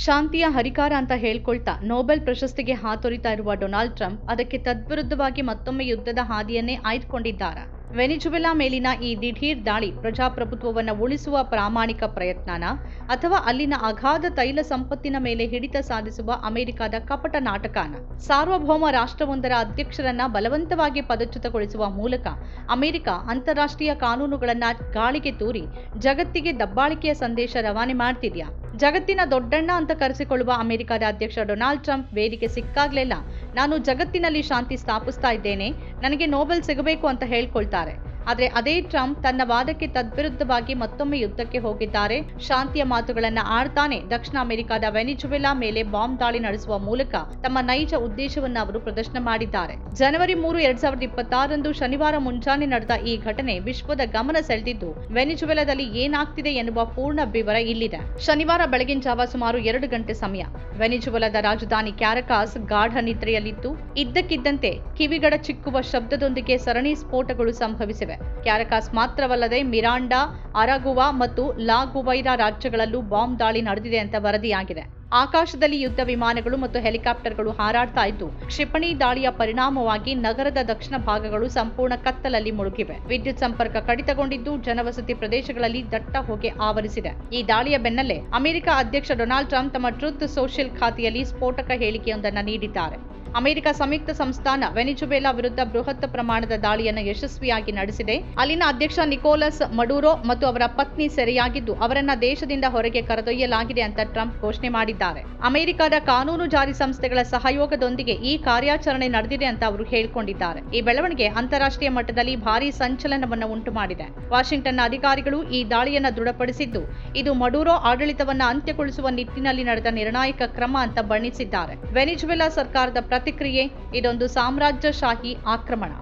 ಶಾಂತಿಯ ಹರಿಕಾರ ಅಂತ ಹೇಳ್ಕೊಳ್ತಾ ನೊಬೆಲ್ ಪ್ರಶಸ್ತಿಗೆ ಹಾತೊರಿತಾ ಇರುವ ಡೊನಾಲ್ಡ್ ಟ್ರಂಪ್ ಅದಕ್ಕೆ ತದ್ವಿರುದ್ಧವಾಗಿ ಮತ್ತೊಮ್ಮೆ ಯುದ್ಧದ ಹಾದಿಯನ್ನೇ ಆಯ್ದುಕೊಂಡಿದ್ದಾರೆ. ವೆನಿಜುವೆಲಾ ಮೇಲಿನ ಈ ದಿಢೀರ್ ದಾಳಿ ಪ್ರಜಾಪ್ರಭುತ್ವವನ್ನು ಉಳಿಸುವ ಪ್ರಾಮಾಣಿಕ ಪ್ರಯತ್ನನ ಅಥವಾ ಅಲ್ಲಿನ ಅಗಾಧ ತೈಲ ಸಂಪತ್ತಿನ ಮೇಲೆ ಹಿಡಿತ ಸಾಧಿಸುವ ಅಮೆರಿಕದ ಕಪಟ ನಾಟಕನ? ಸಾರ್ವಭೌಮ ರಾಷ್ಟ್ರವೊಂದರ ಅಧ್ಯಕ್ಷರನ್ನ ಬಲವಂತವಾಗಿ ಪದಚ್ಯುತಗೊಳಿಸುವ ಮೂಲಕ ಅಮೆರಿಕ ಅಂತಾರಾಷ್ಟ್ರೀಯ ಕಾನೂನುಗಳನ್ನ ಗಾಳಿಗೆ ತೂರಿ ಜಗತ್ತಿಗೆ ದಬ್ಬಾಳಿಕೆಯ ಸಂದೇಶ ರವಾನೆ ಮಾಡ್ತಿದ್ಯಾ? ಜಗತ್ತಿನ ದೊಡ್ಡಣ್ಣ ಅಂತ ಕರೆಸಿಕೊಳ್ಳುವ ಅಮೆರಿಕದ ಅಧ್ಯಕ್ಷ ಡೊನಾಲ್ಡ್ ಟ್ರಂಪ್ ವೇದಿಕೆ ಸಿಕ್ಕಾಗ್ಲೆಲ್ಲ. ನಾನು ಜಗತ್ತಿನಲ್ಲಿ ಶಾಂತಿ ಸ್ಥಾಪಿಸ್ತಾ ಇದ್ದೇನೆ. ನನಗೆ ನೋಬೆಲ್ ಸಿಗಬೇಕು ಅಂತ ಹೇಳ್ಕೊಳ್ತಾರೆ. ಆದರೆ ಅದೇ ಟ್ರಂಪ್ ತನ್ನ ವಾದಕ್ಕೆ ತದ್ವಿರುದ್ಧವಾಗಿ ಮತ್ತೊಮ್ಮೆ ಯುದ್ಧಕ್ಕೆ ಹೋಗಿದ್ದಾರೆ. ಶಾಂತಿಯ ಮಾತುಗಳನ್ನು ಆಡ್ತಾನೆ ದಕ್ಷಿಣ ಅಮೆರಿಕದ ವೆನಿಜುವೆಲಾ ಮೇಲೆ ಬಾಂಬ್ ದಾಳಿ ನಡೆಸುವ ಮೂಲಕ ತಮ್ಮ ನೈಜ ಉದ್ದೇಶವನ್ನ ಅವರು ಪ್ರದರ್ಶನ ಮಾಡಿದ್ದಾರೆ. ಜನವರಿ ಮೂರು, ಎರಡ್ ಸಾವಿರದ ಇಪ್ಪತ್ತಾರರಂದು ಶನಿವಾರ ಮುಂಜಾನೆ ನಡೆದ ಈ ಘಟನೆ ವಿಶ್ವದ ಗಮನ ಸೆಳೆದಿದ್ದು, ವೆನಿಜುವೆಲಾದಲ್ಲಿ ಏನಾಗ್ತಿದೆ ಎನ್ನುವ ಪೂರ್ಣ ವಿವರ ಇಲ್ಲಿದೆ. ಶನಿವಾರ ಬೆಳಗಿನ ಜಾವ ಸುಮಾರು ಎರಡು ಗಂಟೆ ಸಮಯ. ವೆನಿಜುವೆಲಾದ ರಾಜಧಾನಿ ಕ್ಯಾರಕಾಸ್ ಗಾಢ ನಿದ್ರೆಯಲ್ಲಿತ್ತು. ಇದ್ದಕ್ಕಿದ್ದಂತೆ ಕಿವಿಗಡ ಚಿಕ್ಕುವ ಶಬ್ದದೊಂದಿಗೆ ಸರಣಿ ಸ್ಫೋಟಗಳು ಸಂಭವಿಸಿವೆ. ಕ್ಯಾರಕಾಸ್ ಮಾತ್ರವಲ್ಲದೆ ಮಿರಾಂಡಾ, ಅರಗುವಾ ಮತ್ತು ಲಾಗುವೈರಾ ರಾಜ್ಯಗಳಲ್ಲೂ ಬಾಂಬ್ ದಾಳಿ ನಡೆದಿದೆ ಅಂತ ವರದಿಯಾಗಿದೆ. ಆಕಾಶದಲ್ಲಿ ಯುದ್ಧ ವಿಮಾನಗಳು ಮತ್ತು ಹೆಲಿಕಾಪ್ಟರ್ಗಳು ಹಾರಾಡ್ತಾ ಇದ್ದು, ಕ್ಷಿಪಣಿ ದಾಳಿಯ ಪರಿಣಾಮವಾಗಿ ನಗರದ ದಕ್ಷಿಣ ಭಾಗಗಳು ಸಂಪೂರ್ಣ ಕತ್ತಲಲ್ಲಿ ಮುಳುಗಿವೆ. ವಿದ್ಯುತ್ ಸಂಪರ್ಕ ಕಡಿತಗೊಂಡಿದ್ದು, ಜನವಸತಿ ಪ್ರದೇಶಗಳಲ್ಲಿ ದಟ್ಟ ಹೊಗೆ ಆವರಿಸಿದೆ. ಈ ದಾಳಿಯ ಬೆನ್ನಲ್ಲೇ ಅಮೆರಿಕ ಅಧ್ಯಕ್ಷ ಡೊನಾಲ್ಡ್ ಟ್ರಂಪ್ ತಮ್ಮ ಟ್ರೂತ್ ಸೋಷಿಯಲ್ ಖಾತೆಯಲ್ಲಿ ಸ್ಫೋಟಕ ಹೇಳಿಕೆಯೊಂದನ್ನು ನೀಡಿದ್ದಾರೆ. ಅಮೆರಿಕ ಸಂಯುಕ್ತ ಸಂಸ್ಥಾನ ವೆನಿಜುವೆಲಾ ವಿರುದ್ಧ ಬೃಹತ್ ಪ್ರಮಾಣದ ದಾಳಿಯನ್ನು ಯಶಸ್ವಿಯಾಗಿ ನಡೆಸಿದೆ. ಅಲ್ಲಿನ ಅಧ್ಯಕ್ಷ ನಿಕೋಲಸ್ ಮಡೂರೋ ಮತ್ತು ಅವರ ಪತ್ನಿ ಸೆರೆಯಾಗಿದ್ದು, ಅವರನ್ನ ದೇಶದಿಂದ ಹೊರಗೆ ಕರೆದೊಯ್ಯಲಾಗಿದೆ ಅಂತ ಟ್ರಂಪ್ ಘೋಷಣೆ ಮಾಡಿದ್ದಾರೆ. ಅಮೆರಿಕದ ಕಾನೂನು ಜಾರಿ ಸಂಸ್ಥೆಗಳ ಸಹಯೋಗದೊಂದಿಗೆ ಈ ಕಾರ್ಯಾಚರಣೆ ನಡೆದಿದೆ ಅಂತ ಅವರು ಹೇಳಿಕೊಂಡಿದ್ದಾರೆ. ಈ ಬೆಳವಣಿಗೆ ಅಂತಾರಾಷ್ಟ್ರೀಯ ಮಟ್ಟದಲ್ಲಿ ಭಾರೀ ಸಂಚಲನವನ್ನು ಉಂಟು ಮಾಡಿದೆ ವಾಷಿಂಗ್ಟನ್ನ ಅಧಿಕಾರಿಗಳು ಈ ದಾಳಿಯನ್ನು ದೃಢಪಡಿಸಿದ್ದು, ಇದು ಮಡೂರೋ ಆಡಳಿತವನ್ನ ಅಂತ್ಯಗೊಳಿಸುವ ನಿಟ್ಟಿನಲ್ಲಿ ನಡೆದ ನಿರ್ಣಾಯಕ ಕ್ರಮ ಅಂತ ಬಣ್ಣಿಸಿದ್ದಾರೆ. ವೆನಿಜುವೆಲಾ ಸರ್ಕಾರದ ಪ್ರತಿಕ್ರಿಯೆ ಇದೊಂದು ಸಾಮ್ರಾಜ್ಯಶಾಹಿ ಆಕ್ರಮಣ.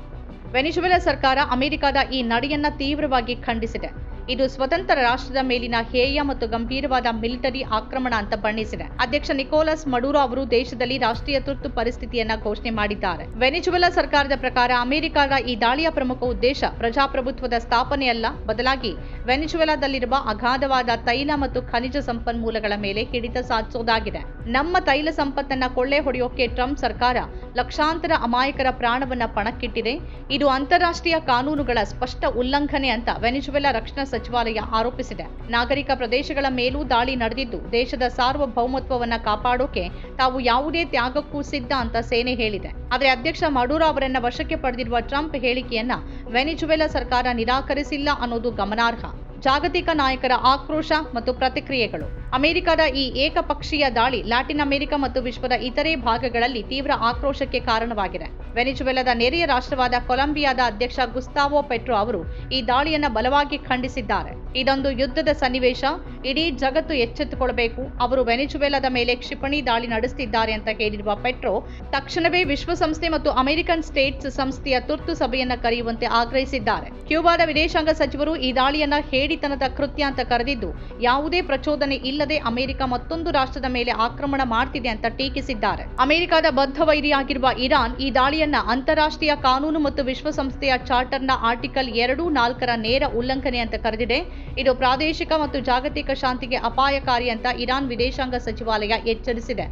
ವೆನಿಜುವೆಲಾ ಸರ್ಕಾರ ಅಮೆರಿಕದ ಈ ನಡೆಯನ್ನ ತೀವ್ರವಾಗಿ ಖಂಡಿಸಿದೆ. ಇದು ಸ್ವತಂತ್ರ ರಾಷ್ಟ್ರದ ಮೇಲಿನ ಹೇಯ ಮತ್ತು ಗಂಭೀರವಾದ ಮಿಲಿಟರಿ ಆಕ್ರಮಣ ಅಂತ ಬಣ್ಣಿಸಿದೆ. ಅಧ್ಯಕ್ಷ ನಿಕೋಲಸ್ ಮಡೂರೋ ಅವರು ದೇಶದಲ್ಲಿ ರಾಷ್ಟ್ರೀಯ ತುರ್ತು ಪರಿಸ್ಥಿತಿಯನ್ನ ಘೋಷಣೆ ಮಾಡಿದ್ದಾರೆ. ವೆನಿಜುವೆಲಾ ಸರ್ಕಾರದ ಪ್ರಕಾರ ಅಮೆರಿಕದ ಈ ದಾಳಿಯ ಪ್ರಮುಖ ಉದ್ದೇಶ ಪ್ರಜಾಪ್ರಭುತ್ವದ ಸ್ಥಾಪನೆಯಲ್ಲ. ಬದಲಾಗಿ ವೆನಿಜುವೆಲಾದಲ್ಲಿರುವ ಅಗಾಧವಾದ ತೈಲ ಮತ್ತು ಖನಿಜ ಸಂಪನ್ಮೂಲಗಳ ಮೇಲೆ ಹಿಡಿತ ಸಾಧಿಸೋದಾಗಿದೆ. ನಮ್ಮ ತೈಲ ಸಂಪತ್ತನ್ನ ಕೊಳ್ಳೆ ಹೊಡೆಯೋಕೆ ಟ್ರಂಪ್ ಸರ್ಕಾರ ಲಕ್ಷಾಂತರ ಅಮಾಯಕರ ಪ್ರಾಣವನ್ನ ಪಣಕ್ಕಿಟ್ಟಿದೆ. ಇದು ಅಂತಾರಾಷ್ಟ್ರೀಯ ಕಾನೂನುಗಳ ಸ್ಪಷ್ಟ ಉಲ್ಲಂಘನೆ ಅಂತ ವೆನಿಜುವೆಲಾ ರಕ್ಷಣಾ ಸಚಿವಾಲಯ ಆರೋಪಿಸಿದೆ. ನಾಗರಿಕ ಪ್ರದೇಶಗಳ ಮೇಲೂ ದಾಳಿ ನಡೆದಿದ್ದು, ದೇಶದ ಸಾರ್ವಭೌಮತ್ವವನ್ನ ಕಾಪಾಡೋಕೆ ತಾವು ಯಾವುದೇ ತ್ಯಾಗಕ್ಕೂ ಸಿದ್ಧ ಅಂತ ಸೇನೆ ಹೇಳಿದೆ. ಆದರೆ ಅಧ್ಯಕ್ಷ ಮಡೂರಾ ಅವರನ್ನ ವಶಕ್ಕೆ ಪಡೆದಿರುವ ಟ್ರಂಪ್ ಹೇಳಿಕೆಯನ್ನ ವೆನಿಜುವೆಲಾ ಸರ್ಕಾರ ನಿರಾಕರಿಸಿಲ್ಲ ಅನ್ನೋದು ಗಮನಾರ್ಹ. ಜಾಗತಿಕ ನಾಯಕರ ಆಕ್ರೋಶ ಮತ್ತು ಪ್ರತಿಕ್ರಿಯೆಗಳು. ಅಮೆರಿಕದ ಈ ಏಕಪಕ್ಷೀಯ ದಾಳಿ ಲ್ಯಾಟಿನ್ ಅಮೆರಿಕ ಮತ್ತು ವಿಶ್ವದ ಇತರೆ ಭಾಗಗಳಲ್ಲಿ ತೀವ್ರ ಆಕ್ರೋಶಕ್ಕೆ ಕಾರಣವಾಗಿದೆ. ವೆನಿಜುವೆಲಾದ ನೆರೆಯ ರಾಷ್ಟ್ರವಾದ ಕೊಲಂಬಿಯಾದ ಅಧ್ಯಕ್ಷ ಗುಸ್ತಾವೋ ಪೆಟ್ರೋ ಅವರು ಈ ದಾಳಿಯನ್ನು ಬಲವಾಗಿ ಖಂಡಿಸಿದ್ದಾರೆ. ಇದೊಂದು ಯುದ್ಧದ ಸನ್ನಿವೇಶ, ಇಡೀ ಜಗತ್ತು ಎಚ್ಚೆತ್ತುಕೊಳ್ಳಬೇಕು ಅವರು ವೆನಿಜುವೆಲಾದ ಮೇಲೆ ಕ್ಷಿಪಣಿ ದಾಳಿ ನಡೆಸುತ್ತಿದ್ದಾರೆ ಅಂತ ಹೇಳಿರುವ ಪೆಟ್ರೋ, ತಕ್ಷಣವೇ ವಿಶ್ವಸಂಸ್ಥೆ ಮತ್ತು ಅಮೆರಿಕನ್ ಸ್ಟೇಟ್ಸ್ ಸಂಸ್ಥೆಯ ತುರ್ತು ಸಭೆಯನ್ನು ಕರೆಯುವಂತೆ ಆಗ್ರಹಿಸಿದ್ದಾರೆ. ಕ್ಯೂಬಾದ ವಿದೇಶಾಂಗ ಸಚಿವರು ಈ ದಾಳಿಯನ್ನ ಹೇಡಿತನದ ಕೃತ್ಯ ಅಂತ ಕರೆದಿದ್ದು, ಯಾವುದೇ ಪ್ರಚೋದನೆ ಇಲ್ಲದೆ ಅಮೆರಿಕ ಮತ್ತೊಂದು ರಾಷ್ಟ್ರದ ಮೇಲೆ ಆಕ್ರಮಣ ಮಾಡ್ತಿದೆ ಅಂತ ಟೀಕಿಸಿದ್ದಾರೆ. ಅಮೆರಿಕದ ಬದ್ಧ ವೈರಿಯಾಗಿರುವ ಇರಾನ್ ಈ ದಾಳಿಯನ್ನ ಅಂತಾರಾಷ್ಟ್ರೀಯ ಕಾನೂನು ಮತ್ತು ವಿಶ್ವಸಂಸ್ಥೆಯ ಚಾರ್ಟರ್ನ ಆರ್ಟಿಕಲ್ ಎರಡು ನಾಲ್ಕರ ನೇರ ಉಲ್ಲಂಘನೆ ಅಂತ ಕರೆದಿದೆ. ಇದು ಪ್ರಾದೇಶಿಕ ಮತ್ತು ಜಾಗತಿಕ ಶಾಂತಿಗೆ ಅಪಾಯಕಾರಿ ಅಂತ ಇರಾನ್ ವಿದೇಶಾಂಗ ಸಚಿವಾಲಯ ಎಚ್ಚರಿಸಿದೆ.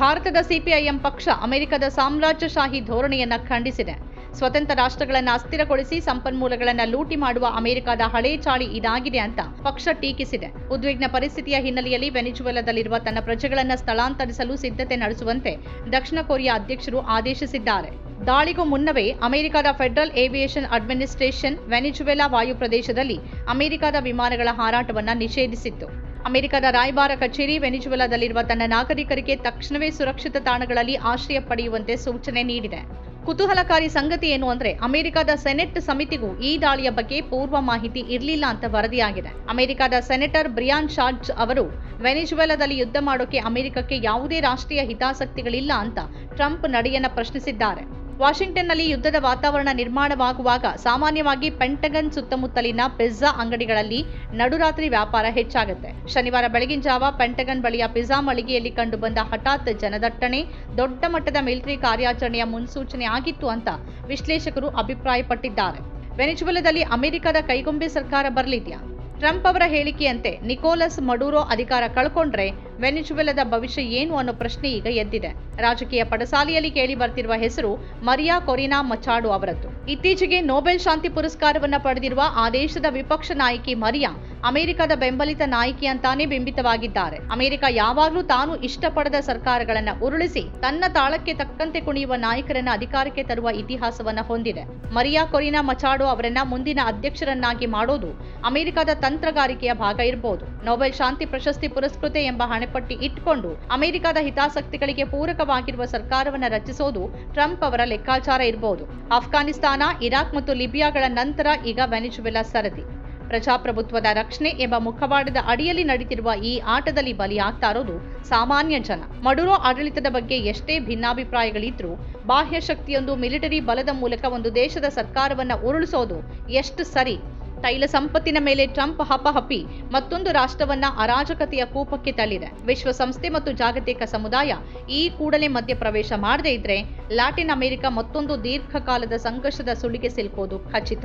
ಭಾರತದ ಸಿಪಿಐಎಂ ಪಕ್ಷ ಅಮೆರಿಕದ ಸಾಮ್ರಾಜ್ಯಶಾಹಿ ಧೋರಣೆಯನ್ನ ಖಂಡಿಸಿದೆ. ಸ್ವತಂತ್ರ ರಾಷ್ಟ್ರಗಳನ್ನು ಅಸ್ಥಿರಗೊಳಿಸಿ ಸಂಪನ್ಮೂಲಗಳನ್ನು ಲೂಟಿ ಮಾಡುವ ಅಮೆರಿಕದ ಹಳೇ ಚಾಳಿ ಇದಾಗಿದೆ ಅಂತ ಪಕ್ಷ ಟೀಕಿಸಿದೆ. ಉದ್ವಿಗ್ನ ಪರಿಸ್ಥಿತಿಯ ಹಿನ್ನೆಲೆಯಲ್ಲಿ ವೆನಿಜುವೆಲಾದಲ್ಲಿರುವ ತನ್ನ ಪ್ರಜೆಗಳನ್ನು ಸ್ಥಳಾಂತರಿಸಲು ಸಿದ್ಧತೆ ನಡೆಸುವಂತೆ ದಕ್ಷಿಣ ಕೊರಿಯಾ ಅಧ್ಯಕ್ಷರು ಆದೇಶಿಸಿದ್ದಾರೆ. ದಾಳಿಗೂ ಮುನ್ನವೇ ಅಮೆರಿಕದ ಫೆಡರಲ್ ಏವಿಯೇಷನ್ ಅಡ್ಮಿನಿಸ್ಟ್ರೇಷನ್ ವೆನಿಜುವೆಲಾ ವಾಯು ಪ್ರದೇಶದಲ್ಲಿ ಅಮೆರಿಕದ ವಿಮಾನಗಳ ಹಾರಾಟವನ್ನು ನಿಷೇಧಿಸಿತ್ತು. ಅಮೆರಿಕದ ರಾಯಭಾರ ಕಚೇರಿ ವೆನಿಜುವೆಲಾದಲ್ಲಿರುವ ತನ್ನ ನಾಗರಿಕರಿಗೆ ತಕ್ಷಣವೇ ಸುರಕ್ಷಿತ ತಾಣಗಳಲ್ಲಿ ಆಶ್ರಯ ಪಡೆಯುವಂತೆ ಸೂಚನೆ ನೀಡಿದೆ. ಕುತೂಹಲಕಾರಿ ಸಂಗತಿ ಏನು ಅಂದ್ರೆ ಅಮೆರಿಕದ ಸೆನೆಟ್ ಸಮಿತಿಗೂ ಈ ದಾಳಿಯ ಬಗ್ಗೆ ಪೂರ್ವ ಮಾಹಿತಿ ಇರಲಿಲ್ಲ ಅಂತ ವರದಿಯಾಗಿದೆ. ಅಮೆರಿಕದ ಸೆನೆಟರ್ ಬ್ರಿಯಾನ್ ಶಾರ್ಜ್ ಅವರು, ವೆನಿಜುವೆಲಾದಲ್ಲಿ ಯುದ್ಧ ಮಾಡೋಕೆ ಅಮೆರಿಕಕ್ಕೆ ಯಾವುದೇ ರಾಷ್ಟ್ರೀಯ ಹಿತಾಸಕ್ತಿಗಳಿಲ್ಲ ಅಂತ ಟ್ರಂಪ್ ನಡೆಯನ್ನ ಪ್ರಶ್ನಿಸಿದ್ದಾರೆ. ವಾಷಿಂಗ್ಟನ್ನಲ್ಲಿ ಯುದ್ಧದ ವಾತಾವರಣ ನಿರ್ಮಾಣವಾಗುವಾಗ ಸಾಮಾನ್ಯವಾಗಿ ಪೆಂಟಗನ್ ಸುತ್ತಮುತ್ತಲಿನ ಪಿಜ್ಜಾ ಅಂಗಡಿಗಳಲ್ಲಿ ನಡುರಾತ್ರಿ ವ್ಯಾಪಾರ ಹೆಚ್ಚಾಗುತ್ತೆ. ಶನಿವಾರ ಬೆಳಗಿನ ಜಾವ ಪೆಂಟಗನ್ ಬಳಿಯ ಪಿಜ್ಜಾ ಮಳಿಗೆಯಲ್ಲಿ ಕಂಡುಬಂದ ಹಠಾತ್ ಜನದಟ್ಟಣೆ, ದೊಡ್ಡ ಮಟ್ಟದ ಮಿಲಿಟರಿ ಕಾರ್ಯಾಚರಣೆಯ ಮುನ್ಸೂಚನೆ ಆಗಿತ್ತು ಅಂತ ವಿಶ್ಲೇಷಕರು ಅಭಿಪ್ರಾಯಪಟ್ಟಿದ್ದಾರೆ. ವೆನಿಜುವೆಲಾದಲ್ಲಿ ಅಮೆರಿಕದ ಕೈಗೊಂಬೆ ಸರ್ಕಾರ ಬರಲಿದೆಯಾ? ಟ್ರಂಪ್ ಅವರ ಹೇಳಿಕೆಯಂತೆ ನಿಕೋಲಸ್ ಮಡೂರೋ ಅಧಿಕಾರ ಕಳ್ಕೊಂಡ್ರೆ ವೆನಿಜುವೆಲಾದ ಭವಿಷ್ಯ ಏನು ಅನ್ನೋ ಪ್ರಶ್ನೆ ಈಗ ಎದ್ದಿದೆ. ರಾಜಕೀಯ ಪಡಸಾಲಿಯಲ್ಲಿ ಕೇಳಿ ಬರ್ತಿರುವ ಹೆಸರು ಮರಿಯಾ ಕೊರಿನಾ ಮಚಾಡು ಅವರದ್ದು. ಇತ್ತೀಚೆಗೆ ನೊಬೆಲ್ ಶಾಂತಿ ಪುರಸ್ಕಾರವನ್ನು ಪಡೆದಿರುವ ಆ ದೇಶದ ವಿಪಕ್ಷ ನಾಯಕಿ ಮರಿಯಾ ಅಮೆರಿಕದ ಬೆಂಬಲಿತ ನಾಯಕಿ ಅಂತಾನೆ ಬಿಂಬಿತವಾಗಿದ್ದಾರೆ. ಅಮೆರಿಕ ಯಾವಾಗಲೂ ತಾನು ಇಷ್ಟಪಡದ ಸರ್ಕಾರಗಳನ್ನು ಉರುಳಿಸಿ ತನ್ನ ತಾಳಕ್ಕೆ ತಕ್ಕಂತೆ ಕುಣಿಯುವ ನಾಯಕರನ್ನ ಅಧಿಕಾರಕ್ಕೆ ತರುವ ಇತಿಹಾಸವನ್ನ ಹೊಂದಿದೆ. ಮರಿಯಾ ಕೊರಿನಾ ಮಚಾಡೋ ಅವರನ್ನ ಮುಂದಿನ ಅಧ್ಯಕ್ಷರನ್ನಾಗಿ ಮಾಡೋದು ಅಮೆರಿಕದ ತಂತ್ರಗಾರಿಕೆಯ ಭಾಗ ಇರಬಹುದು ನೊಬೆಲ್ ಶಾಂತಿ ಪ್ರಶಸ್ತಿ ಪುರಸ್ಕೃತೆ ಎಂಬ ಹಣೆಪಟ್ಟಿ ಇಟ್ಕೊಂಡು ಅಮೆರಿಕದ ಹಿತಾಸಕ್ತಿಗಳಿಗೆ ಪೂರಕವಾಗಿರುವ ಸರ್ಕಾರವನ್ನ ರಚಿಸೋದು ಟ್ರಂಪ್ ಅವರ ಲೆಕ್ಕಾಚಾರ ಇರಬಹುದು ಅಫ್ಘಾನಿಸ್ತಾನ ಇರಾಕ್ ಮತ್ತು ಲಿಬಿಯಾಗಳ ನಂತರ ಈಗ ವೆನಿಜುವೆಲಾ ಸರದಿ. ಪ್ರಜಾಪ್ರಭುತ್ವದ ರಕ್ಷಣೆ ಎಂಬ ಮುಖವಾಡದ ಅಡಿಯಲ್ಲಿ ನಡೀತಿರುವ ಈ ಆಟದಲ್ಲಿ ಬಲಿಯಾಗ್ತಾ ಇರೋದು ಸಾಮಾನ್ಯ ಜನ. ಮಡುರೋ ಆಡಳಿತದ ಬಗ್ಗೆ ಎಷ್ಟೇ ಭಿನ್ನಾಭಿಪ್ರಾಯಗಳಿದ್ರೂ ಬಾಹ್ಯ ಶಕ್ತಿಯೊಂದು ಮಿಲಿಟರಿ ಬಲದ ಮೂಲಕ ಒಂದು ದೇಶದ ಸರ್ಕಾರವನ್ನ ಉರುಳಿಸೋದು ಎಷ್ಟು ಸರಿ ತೈಲ ಸಂಪತ್ತಿನ ಮೇಲೆ ಟ್ರಂಪ್ ಹಪಹಪಿ ಮತ್ತೊಂದು ರಾಷ್ಟ್ರವನ್ನ ಅರಾಜಕತೆಯ ಕೂಪಕ್ಕೆ ತಳ್ಳಿದೆ. ವಿಶ್ವಸಂಸ್ಥೆ ಮತ್ತು ಜಾಗತಿಕ ಸಮುದಾಯ ಈ ಕೂಡಲೇ ಮಧ್ಯ ಪ್ರವೇಶ ಮಾಡದೇ ಇದ್ರೆ ಲ್ಯಾಟಿನ್ ಅಮೆರಿಕ ಮತ್ತೊಂದು ದೀರ್ಘಕಾಲದ ಸಂಘರ್ಷದ ಸುಳಿಗೆ ಸಿಲುಕೋದು ಖಚಿತ.